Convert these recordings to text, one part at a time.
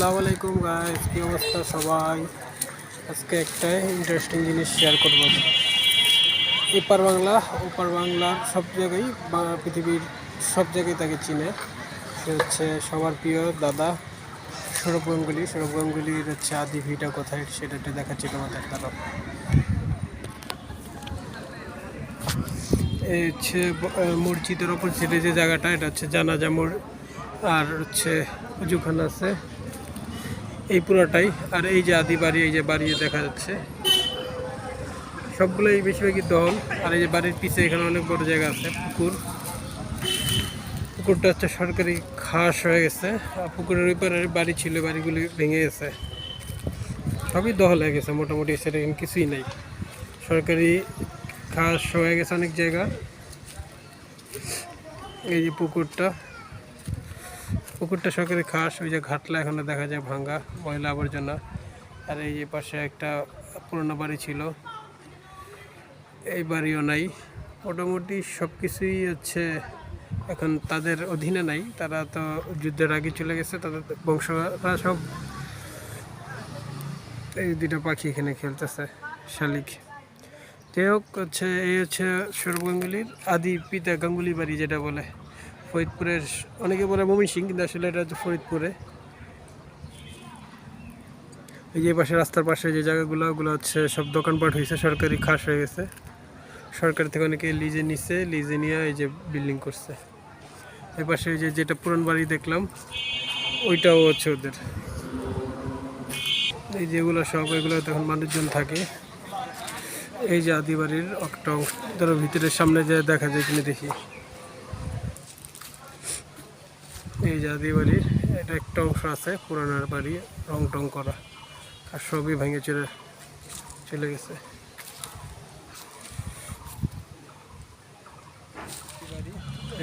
আসসালামু আলাইকুম গাইস কি অবস্থা সবাই? আজকে একটা ইন্টারেস্টিং জিনিস শেয়ার করব। এপার বাংলা, ওপার বাংলার সব জায়গায় পৃথিবীর সব জায়গায় তাকে চিনে। সে হচ্ছে সবার প্রিয় দাদা সৌরভ গাঙ্গুলি। সৌরভ গাঙ্গুলির হচ্ছে আদি ভিটা কোথায়, সেটা একটু দেখাচ্ছি তোমাদের দ্বারা এই হচ্ছে মসজিদের ওপর ছেড়ে যে জায়গাটা, এটা হচ্ছে জানাজা মোড়। আর হচ্ছে উজুখানা আছে এই পুরোটাই। আর এই যে আদি বাড়ি, এই যে বাড়ি দেখা যাচ্ছে। সবগুলো সবগুলোই বেশিরভাগই দল। আর এই যে বাড়ির পিছে এখানে অনেক বড় জায়গা আছে, পুকুর। পুকুরটা হচ্ছে সরকারি খাস হয়ে গেছে। আর পুকুরের ওই পারে বাড়ি ছিল, বাড়িগুলি ভেঙে গেছে। সবই দহল হয়ে গেছে, মোটামুটি সেটা কিছুই নেই। সরকারি খাস হয়ে গেছে অনেক জায়গা। এই যে পুকুরটা। পুকুরটা সরকারি খাস, ওই যে ঘাটলা এখানে দেখা যায় ভাঙ্গা, ময়লা আবর্জনা। আর এই যে পাশে একটা পুরনো বাড়ি ছিল, এই বাড়িও নাই। মোটামুটি সব কিছুই হচ্ছে এখন তাদের অধীনে নাই। তারা তো যুদ্ধের আগে চলে গেছে, তাদের বংশরা সব এই দুটো পাখি এখানে খেলতেছে, শালিক। যাই হোক, হচ্ছে এই হচ্ছে সৌরভ গাঙ্গুলির আদি পিতা গাঙ্গুলি বাড়ি যেটা বলে। ফরিদপুরের অনেকে বলে সিং, কিন্তু আসলে এটা হচ্ছে ফরিদপুরে। এই যে পাশে রাস্তার পাশে যে জায়গাগুলো, ওগুলো হচ্ছে সব দোকানপাট হয়েছে সরকারি খাস হয়ে গেছে। সরকার থেকে অনেকে লিজে নিছে লিজে নিয়ে এই যে বিল্ডিং করছে। এই পাশে যে যেটা পুরান বাড়ি দেখলাম, ওইটাও হচ্ছে ওদের। এই যেগুলো সব, এগুলো তখন মানুষজন থাকে। এই যে আদি বাড়ির একটা অংশ, ধরো ভিতরের সামনে যে দেখা যায় কিনে দেখি। এই আদি বাড়ির, এটা একটা অংশ আছে, পুরানোর বাড়ি রং টং করা। আর সবই ভেঙে চলে চলে গেছে।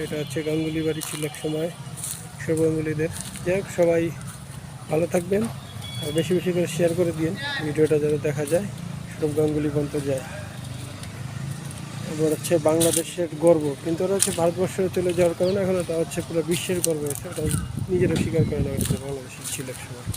এটা হচ্ছে গাঙ্গুলি বাড়ি ছিল এক সময়, সব গাঙ্গুলিদের। যাই সবাই ভালো থাকবেন, আর বেশি বেশি করে শেয়ার করে দিন, ভিডিওটা যাতে দেখা যায়, সব গাঙ্গুলি পর্যন্ত যায়। এবার হচ্ছে বাংলাদেশের গর্ব। কিন্তু ওরা হচ্ছে ভারতবর্ষে চলে যাওয়ার কারণে এখন ওটা হচ্ছে পুরো বিশ্বের গর্ব হয়েছে। ওটা নিজেরা স্বীকার করে নেওয়া বাংলাদেশের ছিল সময়।